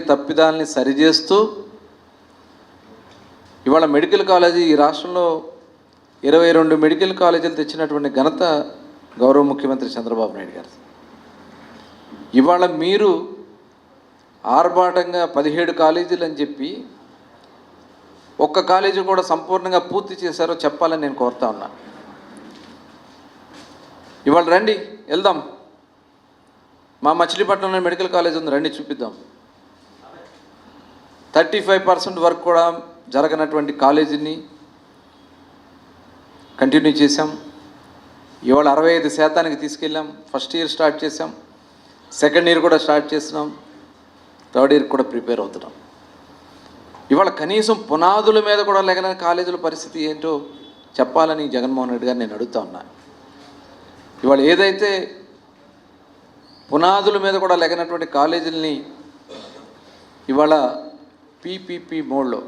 తప్పిదాలని సరిచేస్తూ ఇవాళ medical college ఈ రాష్ట్రంలో ఇరవై రెండు మెడికల్ కాలేజీలు తెచ్చినటువంటి ఘనత గౌరవ ముఖ్యమంత్రి చంద్రబాబు నాయుడు గారు. ఇవాళ మీరు ఆర్భాటంగా పదిహేడు కాలేజీలు అని చెప్పి ఒక్క కాలేజీ కూడా సంపూర్ణంగా పూర్తి చేశారో చెప్పాలని నేను కోరుతా ఉన్నా. ఇవాళ రండి వెళ్దాం. మా మచిలీపట్నంలో మెడికల్ కాలేజ్ ఉంది రండి చూపిద్దాం. థర్టీ ఫైవ్ పర్సెంట్ వర్క్ కూడా జరగనటువంటి కాలేజీని కంటిన్యూ చేశాం. ఇవాళ అరవై ఐదు శాతానికి తీసుకెళ్ళాం. ఫస్ట్ ఇయర్ స్టార్ట్ చేసాం సెకండ్ ఇయర్ కూడా స్టార్ట్ చేస్తున్నాం. థర్డ్ ఇయర్ కూడా ప్రిపేర్ అవుతున్నాం. ఇవాళ కనీసం పునాదుల మీద కూడా లేకన కాలేజీల పరిస్థితి ఏంటో చెప్పాలని జగన్మోహన్ రెడ్డి గారు నేను అడుగుతా ఉన్నా. ఇవాళ ఏదైతే పునాదుల మీద కూడా లెగనటువంటి కాలేజీలని ఇవాళ పీపీపీ మోడ్లో.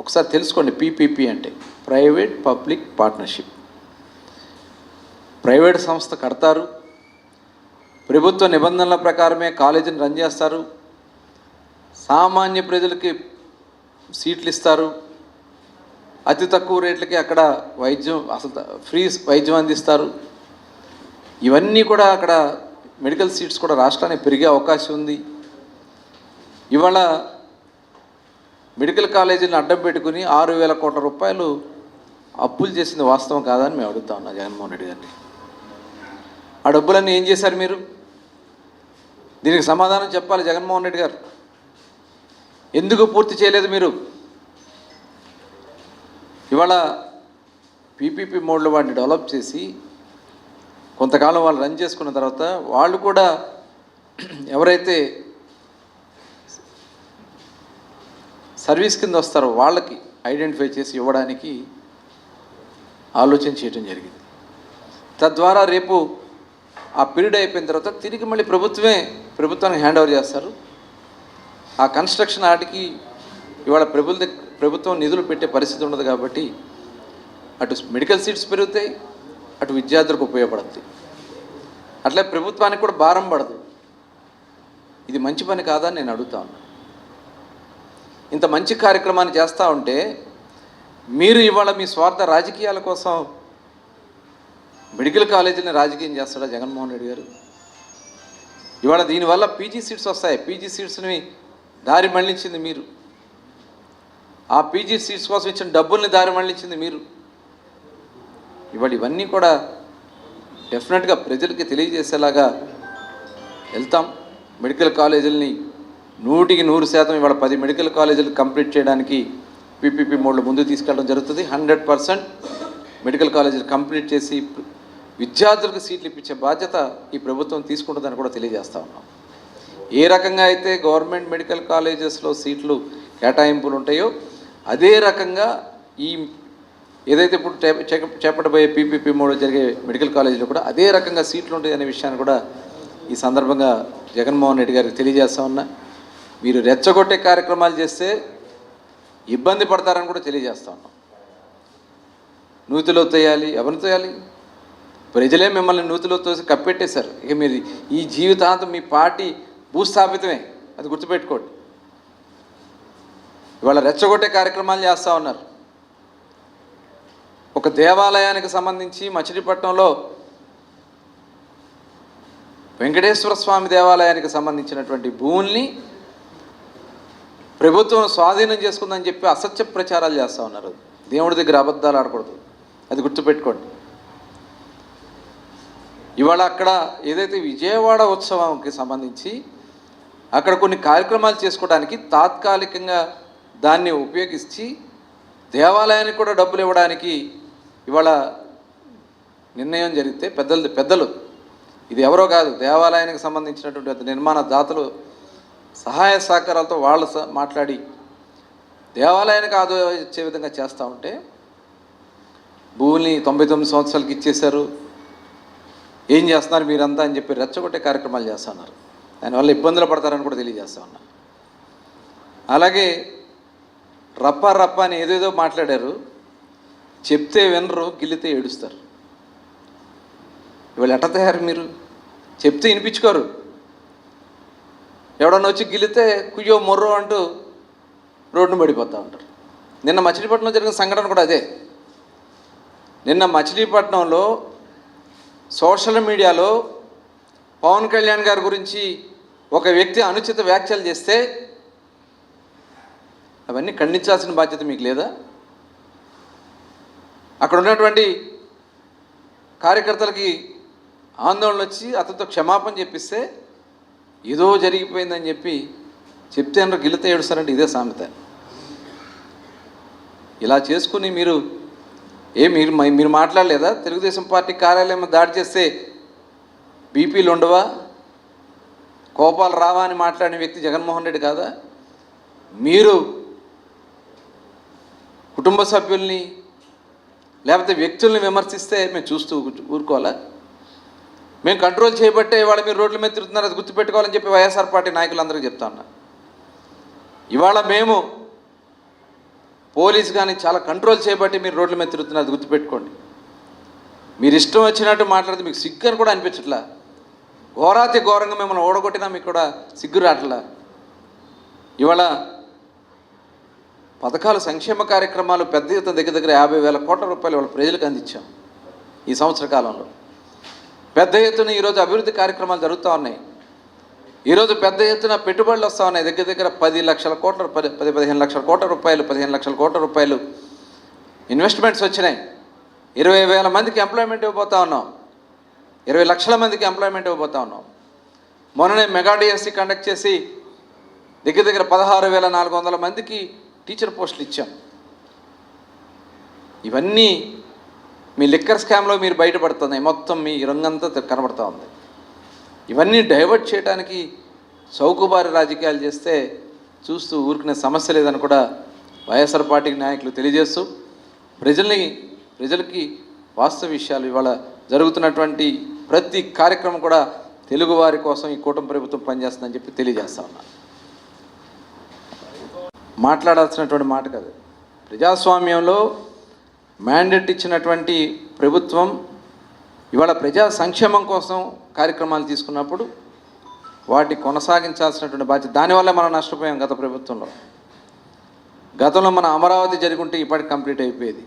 ఒకసారి తెలుసుకోండి పీపీపీ అంటే ప్రైవేట్ పబ్లిక్ పార్ట్నర్షిప్. ప్రైవేట్ సంస్థ కడతారు ప్రభుత్వ నిబంధనల ప్రకారమే కాలేజీని రన్ చేస్తారు సామాన్య ప్రజలకి సీట్లు ఇస్తారు అతి తక్కువ రేట్లకి అక్కడ వైద్యం అసలు ఫ్రీ వైద్యం అందిస్తారు. ఇవన్నీ కూడా అక్కడ మెడికల్ సీట్స్ కూడా రాష్ట్రానికి పెరిగే అవకాశం ఉంది. ఇవాళ మెడికల్ కాలేజీని అడ్డం పెట్టుకుని ఆరు వేల కోట్ల రూపాయలు అప్పులు చేసింది వాస్తవం కాదని మేము అడుగుతా ఉన్నా జగన్మోహన్ రెడ్డి గారిని. ఆ డబ్బులన్నీ ఏం చేశారు మీరు? దీనికి సమాధానం చెప్పాలి జగన్మోహన్ రెడ్డి గారు. ఎందుకు పూర్తి చేయలేదు మీరు? ఇవాళ పీపీపీ మోడ్లో వాటిని డెవలప్ చేసి కొంతకాలం వాళ్ళు రన్ చేసుకున్న తర్వాత వాళ్ళు కూడా ఎవరైతే సర్వీస్ కింద వస్తారు వాళ్ళకి ఐడెంటిఫై చేసి ఇవ్వడానికి ఆలోచన చేయడం జరిగింది. తద్వారా రేపు ఆ పీరియడ్ అయిపోయిన తర్వాత తిరిగి మళ్ళీ ప్రభుత్వమే ప్రభుత్వానికి హ్యాండ్ ఓవర్ చేస్తారు. ఆ కన్స్ట్రక్షన్ ఆటికి ఇవాళ ప్రభుత్వ ప్రభుత్వం నిధులు పెట్టే పరిస్థితి ఉండదు కాబట్టి అటు మెడికల్ సీట్స్ పెరుగుతాయి అటు విద్యార్థులకు ఉపయోగపడుతుంది అట్లే ప్రభుత్వానికి కూడా భారం పడదు. ఇది మంచి పని కాదని నేను అడుగుతా ఇంత మంచి కార్యక్రమాన్ని చేస్తూ ఉంటే మీరు ఇవాళ మీ స్వార్థ రాజకీయాల కోసం మెడికల్ కాలేజీని రాజకీయం చేస్తాడా జగన్మోహన్ రెడ్డి గారు? ఇవాళ దీనివల్ల పీజీ సీట్స్ వస్తాయి. పీజీ సీట్స్ని దారి మళ్ళించింది మీరు. ఆ పీజీ సీట్స్ కోసం ఇచ్చిన డబ్బుల్ని దారి మళ్ళించింది మీరు. ఇవాళ ఇవన్నీ కూడా డెఫినెట్గా ప్రజలకి తెలియజేసేలాగా వెళ్తాం. మెడికల్ కాలేజీలని నూటికి నూరు శాతం ఇవాళ పది మెడికల్ కాలేజీలు కంప్లీట్ చేయడానికి పీపీపీ మోడ్లో ముందు తీసుకెళ్ళడం జరుగుతుంది. హండ్రెడ్ పర్సెంట్ మెడికల్ కాలేజీలు కంప్లీట్ చేసి విద్యార్థులకు సీట్లు ఇప్పించే బాధ్యత ఈ ప్రభుత్వం తీసుకుంటుందని కూడా తెలియజేస్తా ఉన్నాం. ఏ రకంగా అయితే గవర్నమెంట్ మెడికల్ కాలేజెస్లో సీట్లు కేటాయింపులు ఉంటాయో అదే రకంగా ఈ ఏదైతే ఇప్పుడు చేప- చేపట్టబోయే పీపీపీ మోడ్ జరిగే మెడికల్ కాలేజీలో కూడా అదే రకంగా సీట్లు ఉంటాయి అనే విషయాన్ని కూడా ఈ సందర్భంగా జగన్మోహన్ రెడ్డి గారికి తెలియజేస్తా ఉన్నా. మీరు రెచ్చగొట్టే కార్యక్రమాలు చేస్తే ఇబ్బంది పడతారని కూడా తెలియజేస్తా ఉన్నాం. నూతిలో తేయాలి ఎవరిని తేయాలి? ప్రజలే మిమ్మల్ని నూతిలో తోసి కప్పెట్టేశారు. ఇక మీరు ఈ జీవితాంతం మీ పార్టీ భూస్థాపితమే. అది గుర్తుపెట్టుకోండి. ఇవాళ రెచ్చగొట్టే కార్యక్రమాలు చేస్తూ ఉన్నారు. ఒక దేవాలయానికి సంబంధించి మచిలీపట్నంలో వెంకటేశ్వర స్వామి దేవాలయానికి సంబంధించినటువంటి భూముల్ని ప్రభుత్వం స్వాధీనం చేసుకుందని చెప్పి అసత్య ప్రచారాలు చేస్తూ ఉన్నారు. దేవుడి దగ్గర అబద్ధాలు ఆడకూడదు. అది గుర్తుపెట్టుకోండి. ఇవాళ అక్కడ ఏదైతే విజయవాడ ఉత్సవంకి సంబంధించి అక్కడ కొన్ని కార్యక్రమాలు చేసుకోవడానికి తాత్కాలికంగా దాన్ని ఉపయోగించి దేవాలయానికి కూడా డబ్బులు ఇవ్వడానికి ఇవాళ నిర్ణయం జరిగితే పెద్దలు పెద్దలు ఇది ఎవరో కాదు దేవాలయానికి సంబంధించినటువంటి నిర్మాణ దాతలు సహాయ సహకారాలతో వాళ్ళు మాట్లాడి దేవాలయానికి ఆదో ఇచ్చే విధంగా చేస్తూ ఉంటే భూమిని తొంభై తొమ్మిది సంవత్సరాలకి ఇచ్చేశారు. ఏం చేస్తున్నారు మీరంతా అని చెప్పి రెచ్చగొట్టే కార్యక్రమాలు చేస్తున్నారు దానివల్ల ఇబ్బందులు పడతారని కూడా తెలియజేస్తా ఉన్నా. అలాగే రప్ప రప్ప అని ఏదేదో మాట్లాడారు. చెప్తే వినరు గిల్లితే ఏడుస్తారు. ఇవాళ ఎట్ట తయారు మీరు? చెప్తే వినిపించుకోరు. ఎవడన్నా వచ్చి గిలితే కుయ్యో మొర్రో అంటూ రోడ్డును పడిపోతూ ఉంటారు. నిన్న మచిలీపట్నంలో జరిగిన సంఘటన కూడా అదే. నిన్న మచిలీపట్నంలో సోషల్ మీడియాలో పవన్ కళ్యాణ్ గారి గురించి ఒక వ్యక్తి అనుచిత వ్యాఖ్యలు చేస్తే అవన్నీ ఖండించాల్సిన బాధ్యత మీకు లేదా? అక్కడ ఉన్నటువంటి కార్యకర్తలకి ఆందోళన వచ్చి అతనితో క్షమాపణ చెప్పిస్తే ఏదో జరిగిపోయిందని చెప్పి చెప్తే అందరూ గిలితే ఏడుస్తారంటే ఇదే సామెత. ఇలా చేసుకుని మీరు ఏ మీరు మీరు మాట్లాడలేదా? తెలుగుదేశం పార్టీ కార్యాలయం దాడి చేస్తే బీపీలు ఉండవా? కోపాలు రావా అని మాట్లాడిన వ్యక్తి జగన్మోహన్ రెడ్డి కాదా? మీరు కుటుంబ సభ్యుల్ని లేకపోతే వ్యక్తుల్ని విమర్శిస్తే మేము చూస్తూ ఊరుకోవాలా? మేము కంట్రోల్ చేయబట్టే ఇవాళ మీరు రోడ్ల మీద తిరుగుతున్నారు అది గుర్తుపెట్టుకోవాలని చెప్పి వైఎస్ఆర్ పార్టీ నాయకులందరికీ చెప్తా ఉన్నా. ఇవాళ మేము పోలీస్ కానీ చాలా కంట్రోల్ చేయబట్టి మీరు రోడ్ల మీద తిరుగుతున్నారు అది గుర్తుపెట్టుకోండి. మీరు ఇష్టం వచ్చినట్టు మాట్లాడితే మీకు సిగ్గు అని కూడా అనిపించట్లా. ఘోరాతి ఘోరంగా మిమ్మల్ని ఓడగొట్టినా మీకు కూడా సిగ్గు రావట్లా. ఇవాళ పథకాలు సంక్షేమ కార్యక్రమాలు పెద్ద ఎత్తున దగ్గర దగ్గర యాభై వేల కోట్ల రూపాయలు వాళ్ళ ప్రజలకు అందించాం ఈ సంవత్సర కాలంలో. పెద్ద ఎత్తున ఈరోజు అభివృద్ధి కార్యక్రమాలు జరుగుతూ ఉన్నాయి. ఈరోజు పెద్ద ఎత్తున పెట్టుబడులు వస్తూ ఉన్నాయి. దగ్గర దగ్గర పది లక్షల కోట్ల పది పది పదిహేను లక్షల కోట్ల రూపాయలు పదిహేను లక్షల కోట్ల రూపాయలు ఇన్వెస్ట్మెంట్స్ వచ్చినాయి. ఇరవై వేల మందికి ఎంప్లాయ్మెంట్ ఇవ్వబోతా ఉన్నాం. ఇరవై లక్షల మందికి ఎంప్లాయ్మెంట్ ఇవ్వబోతా ఉన్నాం. మొన్ననే మెగా డిఎస్సి కండక్ట్ చేసి దగ్గర దగ్గర పదహారు వేల నాలుగు వందల మందికి టీచర్ పోస్టులు ఇచ్చాం. ఇవన్నీ మీ లిక్కర్ స్కామ్లో మీరు బయటపడుతున్నాయి. మొత్తం మీ రంగంతా కనబడుతూ ఉంది. ఇవన్నీ డైవర్ట్ చేయడానికి చౌకబారి రాజకీయాలు చేస్తే చూస్తూ ఊరికిన సమస్య లేదని కూడా వైఎస్ఆర్ పార్టీ నాయకులు తెలియజేస్తూ ప్రజల్ని ప్రజలకి వాస్తవ విషయాలు ఇవాళ జరుగుతున్నటువంటి ప్రతి కార్యక్రమం కూడా తెలుగువారి కోసం ఈ కూటమి ప్రభుత్వం పనిచేస్తుందని చెప్పి తెలియజేస్తా ఉన్నా. మాట్లాడాల్సినటువంటి మాట కాదు. ప్రజాస్వామ్యంలో మ్యాండేట్ ఇచ్చినటువంటి ప్రభుత్వం ఇవాళ ప్రజా సంక్షేమం కోసం కార్యక్రమాలు తీసుకున్నప్పుడు వాటి కొనసాగించాల్సినటువంటి బాధ్యత దానివల్ల మనం నష్టపోయాం గత ప్రభుత్వంలో. గతంలో మన అమరావతి జరుగుంటే ఇప్పటికి కంప్లీట్ అయిపోయేది.